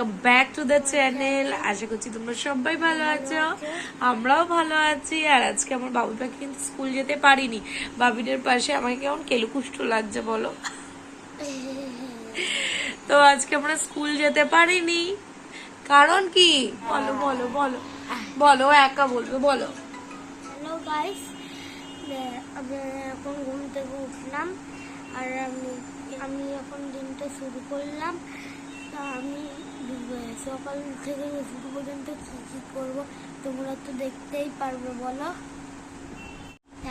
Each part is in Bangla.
ব্যাক টু দ্য চ্যানেল আশা করছি তোমরা ভালো আছো। আমরাও ভালো আছি। আর আজকে আমার কিন্তু স্কুল যেতে পারিনি। পাশে আমাকে কেমন কেলুকুষ্ট লাগছে বলো। তো আজকে আমরা স্কুল যেতে পারিনি। কারণ কি? বলো বলো বলো। বলো, একা বলবে, বলো। হ্যালো এখন ঘুম থেকে উঠলাম। আর আমি আমি এখন দিনটা শুরু করলাম। আমি সকাল থেকে শুরু পর্যন্ত কী কী করব তোমরা তো দেখতেই পারবে বলো?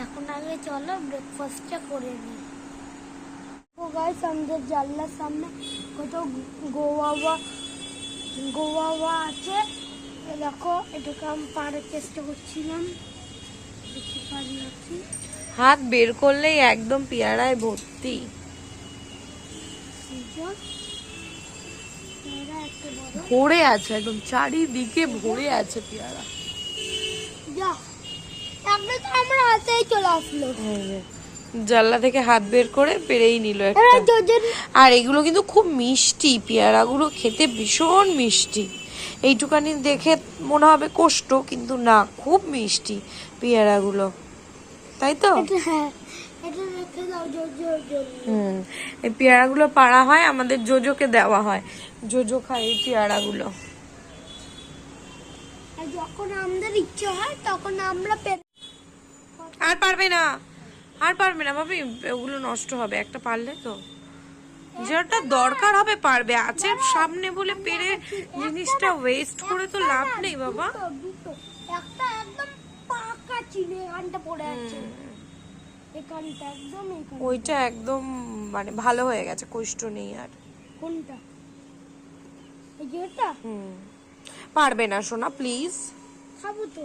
এখন আগে চলো ব্রেকফাস্টটা করে নিই। ও গাইস আমাদের জানলার সামনে কত গোয়াবা গোয়াবা আছে। দেখো এটাকে আমি পাড়ার চেষ্টা করছিলাম। দেখতে পারি হাত বের করলেই একদম পেয়ারায় ভর্তি। ভরে আছে একদম চারিদিকে ভরে আছে পেয়ারা। যা একটা তো আমার হাতেই চলে আসলো। জানলা থেকে হাত বের করে পেরেই নিল আর এগুলো কিন্তু খুব মিষ্টি পেয়ারাগুলো খেতে ভীষণ মিষ্টি। এইটুকানি দেখে মনে হবে কষ্ট কিন্তু না খুব মিষ্টি পেয়ারাগুলো। তাই তো? হ্যাঁ। হুম এই পেয়ারাগুলো পাড়া হয় আমাদের জোজোকে দেওয়া হয়। জোজো খায় এই পেয়ারাগুলো। যখন আমাদের ইচ্ছে হয় তখন আমরা আর পারবে না। আর পারবে না ভাবি ওগুলো নষ্ট হবে একটা পারলে তো। যেটা দরকার হবে পারবে। আছে সামনে বলে পেরে জিনিসটা ওয়েস্ট করে তো লাভ নেই বাবা। একটা একদম পাকা চিনে এখানটা পড়ে আছে। ওইটা একদম মানে ভালো হয়ে গেছে কষ্ট নেই আর। কোনটা? হুম। পারবে না সোনা প্লিজ। খাব তো।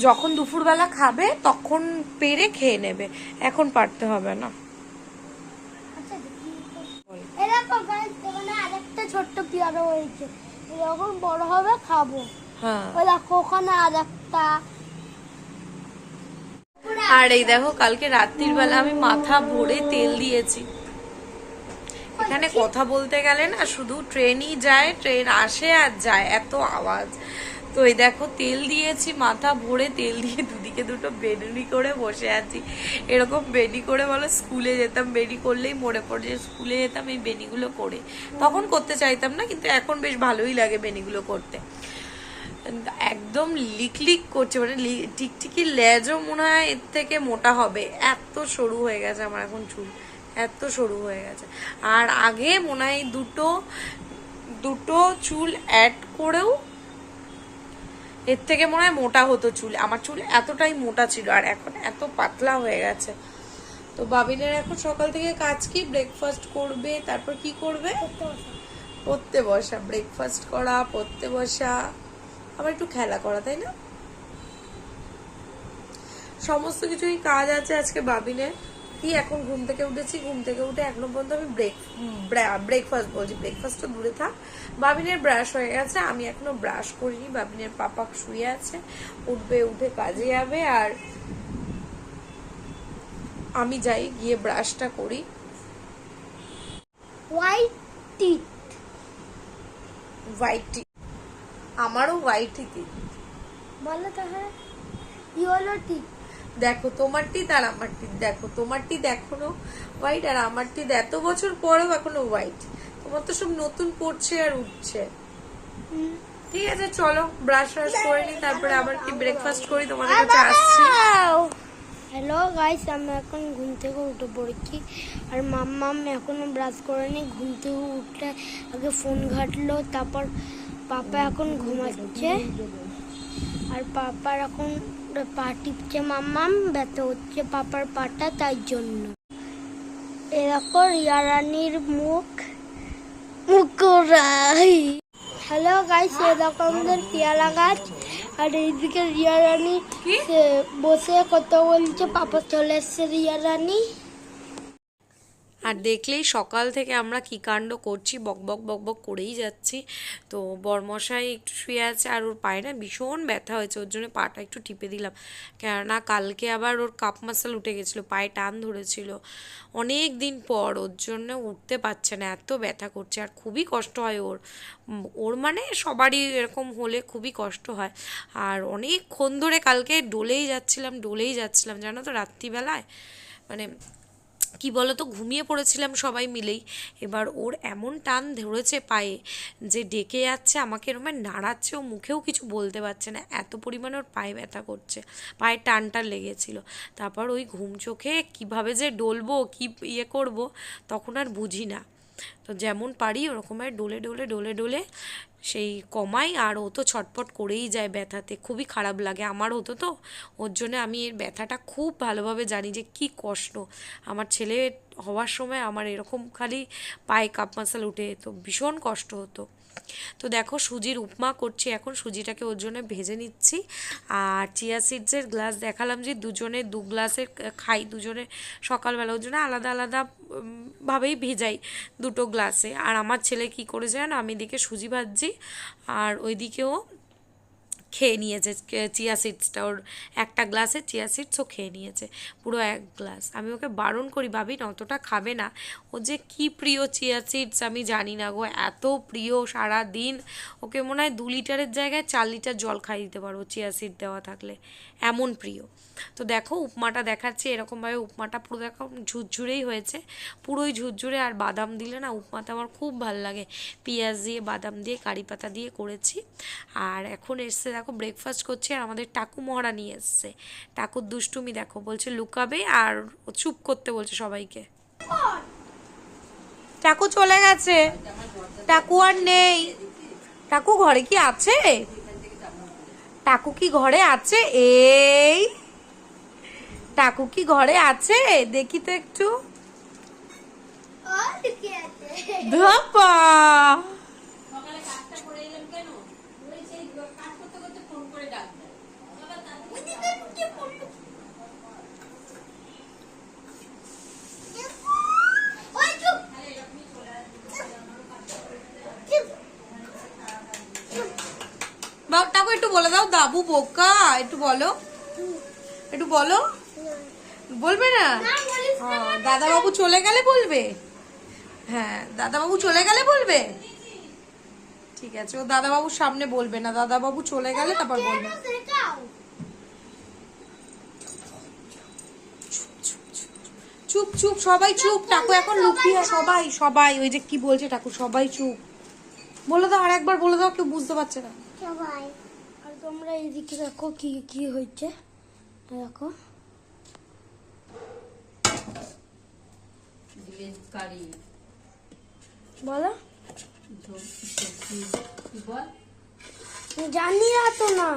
যখন দুপুরবেলা খাবে তখন পেরে খেয়ে নেবে। এখন পারতে হবে না। আচ্ছা আরেকটা ছোট্ট পেয়ারা হয়েছে। যখন বড় হবে খাব। হ্যাঁ। ওই দেখো ওখানে আরেকটা আর এই দেখো, কালকে রাত্রির বেলা আমি মাথা ভরে তেল দিয়েছি। এখানে কথা বলতে গেলে না, শুধু ট্রেনই যায়, ট্রেন আসে আর যায়, এত আওয়াজ। তো এই দেখো, তেল দিয়েছি, মাথা ভরে তেল দিয়ে দুদিকে দুটো বেনুনি করে বসে আছি। এরকম বেনি করে বলো, স্কুলে যেতাম বেনি করলেই মনে পড়ে যে স্কুলে যেতাম এই বেনিগুলো করে। তখন করতে চাইতাম না, কিন্তু এখন বেশ ভালোই লাগে বেনিগুলো করতে। একদম লিক লিক করছে মানে টিকটিকি লেজও মনে হয় এর থেকে মোটা হবে। এত সরু হয়ে গেছে আমার এখন চুল। এত সরু হয়ে গেছে। আর আগে মনে হয় দুটো দুটো চুল অ্যাড করেও এর থেকে মনে হয় মোটা হতো চুল। আমার চুল এতটাই মোটা ছিল আর এখন এত পাতলা হয়ে গেছে। তো বাবিনের এখন সকাল থেকে কাজ কি? ব্রেকফাস্ট করবে তারপর কি করবে? পড়তে বসা। ব্রেকফাস্ট করা পড়তে বসা। আবার একটু খেলা করা তাই না? সমস্ত কিছুই কাজ আছে আজকে বাবিনের কি এখন ঘুম থেকে উঠেছি? ঘুম থেকে উঠে এখনও পর্যন্ত আমি ব্রেক ব্রেকফাস্ট বলছি। ব্রেকফাস্ট তো দূরে থাক। বাবিনের ব্রাশ হয়ে গেছে। আমি এখনও ব্রাশ করিনি। বাবিনের পাপা শুয়ে আছে। উঠবে উঠে কাজে যাবে। আর আমি যাই গিয়ে ব্রাশটা করি। হোয়াইট টিথ হোয়াইট আমারও হোয়াইট টিথ বলো তো হ্যাঁ। ইয়েলো দেখো তোমার টিথ আর আমার টিথ দেখো তোমার টিথ হোয়াইট আর আমারটি এত বছর পরেও এখনও হোয়াইট তোমার তো সব নতুন পড়ছে আর উঠছে। ঠিক আছে চলো ব্রাশ ব্রাশ করে নি তারপরে আবার কি ব্রেকফাস্ট করি তোমাদের কাছে আসছি। হ্যালো গাইস আমি এখন ঘুম থেকে উঠে পড়েছি। আর মাম্মা মাম্মাম এখনও ব্রাশ করেনি ঘুম থেকে উঠলে আগে ফোন ঘাটলো তারপর পাপা এখন ঘুমাচ্ছে। আর পাপার এখন পা টিপছে মাম্মাম ব্যথা হচ্ছে পাপার পাটা তাই জন্য। এরকম রিয়ারানির মুখ। মুকুরাই হ্যালো গাইস এরকমদের পেয়ারা গাছ। আর এইদিকে রিয়া রানী বসে কথা বলছে পাপা চলে এসছে রিয়া রানী আর দেখলেই সকাল থেকে আমরা কী কাণ্ড করছি, বক বক বক বক করেই যাচ্ছি। তো বরমশাই একটু শুয়ে আছে আর ওর পায়ে না ভীষণ ব্যথা হয়েছে, ওর জন্য পাটা একটু টিপে দিলাম। কেননা কালকে আবার ওর কাপ মাসাল উঠে গেছিল, পায়ে টান ধরেছিল। অনেক দিন পর ওর জন্য উঠতে পারছে না, এত ব্যথা করছে। আর খুবই কষ্ট হয় ওর। ওর মানে সবারই এরকম হলে খুবই কষ্ট হয়। আর অনেকক্ষণ ধরে কালকে ডোলেই যাচ্ছিলাম ডোলেই যাচ্ছিলাম, জানো তো রাত্রিবেলায়? মানে কি তো ঘুমিয়ে পড়েছিলাম সবাই মিলেই। এবার ওর এমন টান ধরেছে পায়ে যে ডেকে যাচ্ছে আমাকে এরকম নাড়াচ্ছে, ও মুখেও কিছু বলতে পারছে না। এত পরিমাণে ওর পায়ে ব্যথা করছে, পায়ে টানটা লেগেছিল। তারপর ওই ঘুম চোখে কীভাবে যে ডলবো, কী ইয়ে করব, তখন আর বুঝি না। তো যেমন পারি ওরকমের ডোলে ডোলে ডোলে ডোলে সেই কমাই আর ও তো ছটপট করেই যায় ব্যথাতে। খুবই খারাপ লাগে আমার হতো তো। ওর জন্য আমি এর ব্যথাটা খুব ভালোভাবে জানি যে কি কষ্ট। আমার ছেলে হওয়ার সময় আমার এরকম খালি পায়ে কাপ মাসাল উঠে যেত, ভীষণ কষ্ট হতো। তো দেখো সুজির উপমা করছি এখন, সুজিটাকে ওর জন্য ভেজে নিচ্ছি। আর চিয়া সিডসের গ্লাস দেখালাম যে দুজনে দু গ্লাসের খাই, দুজনে সকালবেলা। ওর জন্য আলাদা আলাদা ভাবেই ভেজাই দুটো গ্লাসে আর আমার ছেলে কি করে জানো, আমি এদিকে সুজি ভাজছি, আর ওইদিকেও খেয়ে নিয়েছে চিয়া সিডসটা ওর একটা গ্লাসে চিয়া সিডস ও খেয়ে নিয়েছে, পুরো এক গ্লাস। আমি ওকে বারণ করি, ভাবি না, অতটা খাবে না। ও যে কি প্রিয় চিয়া সিডস আমি জানি না গো, এত প্রিয় সারা দিন ওকে মনে হয় দু লিটারের জায়গায় চার লিটার জল খাই দিতে পারব চিয়া সিড দেওয়া থাকলে, এমন প্রিয়। তো দেখো, উপমাটা দেখাচ্ছি, এরকমভাবে উপমাটা পুরো দেখো, ঝুরঝুরেই হয়েছে, পুরোই ঝুরঝুরে। আর বাদাম দিলে না উপমাটা আমার খুব ভালো লাগে। পেঁয়াজ দিয়ে, বাদাম দিয়ে, কারি পাতা দিয়ে করেছি। আর এখন এসছে দেখো ব্রেকফাস্ট করছি আর আমাদের টাকু মহারা নিয়ে এসছে। টাকুর দুষ্টুমি দেখো, বলছে লুকাবে আর চুপ করতে বলছে সবাইকে। টাকু চলে গেছে। টাকু আর নেই। টাকু ঘরে কি আছে? টাকু কি ঘরে আছে? এই। টাকু কি ঘরে আছে? দেখি তো একটু। ধপা বাবা টাকু দাবু বোকা একটু বলো। একটু বলো। বলবে না? দাদা বাবু চলে গেলে বলবে। হ্যাঁ দাদা বাবু চলে গেলে বলবে? ঠিক আছে ও দাদা বাবুর সামনে বলবে না। দাদা বাবু চলে গেলে তারপর বলবে। চুপ চুপ সবাই চুপ। টাকু এখন লুকিয়ে সবাই সবাই ওই যে কি বলছে টাকু সবাই চুপ। বলে দাও আর একবার বলে দাও কেউ বুঝতে পারছে না। সবাই। তোমরা এদিকে দেখো কি কি হয়েছে। দেখো। কারি। বলো। জানি না তো না।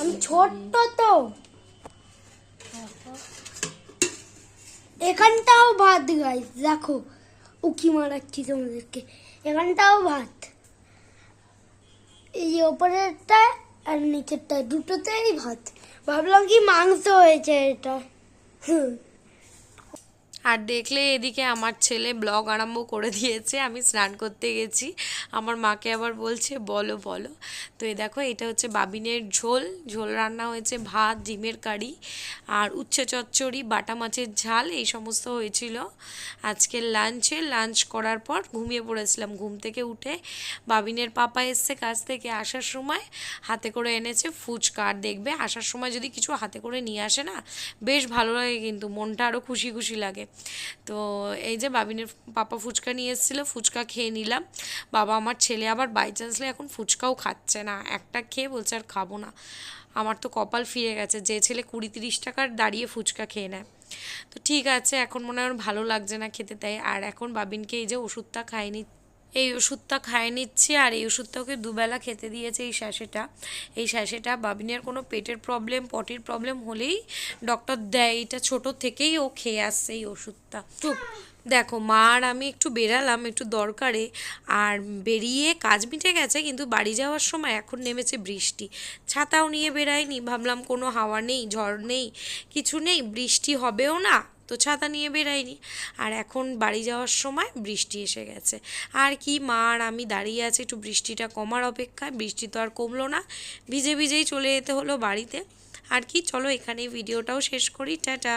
আমি ছোট্ট তো। এখানটাও ভাত গাইস দেখো উকি মারাচ্ছি তোমাদেরকে। এখানটাও ভাত। এই ওপরেরটা আর নিচেরটা দুটোতেই ভাত। ভাবলাম কি মাংস হয়েছে এটা। হুম। আর দেখলে এদিকে আমার ছেলে ব্লগ আরম্ভ করে দিয়েছে, আমি স্নান করতে গেছি। আমার মাকে আবার বলছে, বলো বলো। তো এই দেখো, এটা হচ্ছে বাবিনের ঝোল। ঝোল রান্না হয়েছে ভাত, ডিমের কারি আর উচ্ছে চচ্চড়ি, বাটা মাছের ঝাল, এই সমস্ত হয়েছিল। আজকের লাঞ্চে, লাঞ্চ করার পর ঘুমিয়ে পড়েছিলাম। ঘুম থেকে উঠে বাবিনের পাপা এসছে কাজ থেকে আসার সময়, হাতে করে এনেছে ফুচকা। আর দেখবে, আসার সময় যদি কিছু হাতে করে নিয়ে আসে না, বেশ ভালো লাগে কিন্তু, মনটা আরও খুশি খুশি লাগে। তো এই যে বাবিনের পাপা ফুচকা নিয়ে এসেছিল, ফুচকা খেয়ে নিলাম। বাবা আমার ছেলে আবার বাই চান্সলে এখন ফুচকাও খাচ্ছে না। একটা খেয়ে বলছে আর খাব না। আমার তো কপাল ফিরে গেছে, যে ছেলে কুড়ি তিরিশ টাকার দাঁড়িয়ে ফুচকা খেয়ে নেয়। তো ঠিক আছে, এখন মনে হয় ভালো লাগছে না খেতে, তাই আর এখন বাবিনকে এই যে ওষুধটা খাইনি এই ওষুধটা খাইয়ে নিচ্ছি আর এই ওষুধটা ওকে দুবেলা খেতে দিয়েছে এই শ্যাশেটা। এই শ্যাশেটা বাবিনের কোনো পেটের প্রবলেম পটির প্রবলেম হলেই ডক্টর দেয়। এটা ছোট থেকেই ও খেয়ে আসছে এই ওষুধটা। চুপ। দেখো, মা আর আমি একটু বেরালাম, একটু দরকারে। আর বেরিয়ে কাজ মিটে গেছে, কিন্তু বাড়ি যাওয়ার সময় এখন নেমেছে বৃষ্টি। ছাতাও নিয়ে বেরাইনি ভাবলাম কোনো হাওয়া নেই, ঝড় নেই, কিছু নেই, বৃষ্টি হবেও না। তো ছাতা নিয়ে বেরাইনি আর এখন বাড়ি যাওয়ার সময় বৃষ্টি এসে গেছে। আর কি মা আর আমি দাঁড়িয়ে আছি একটু বৃষ্টিটা কমার অপেক্ষায়। বৃষ্টি তো আর কমলো না। ভিজে ভিজেই চলে যেতে হলো বাড়িতে। আর কি, চলো এখানে ভিডিওটাও শেষ করি। টাটা!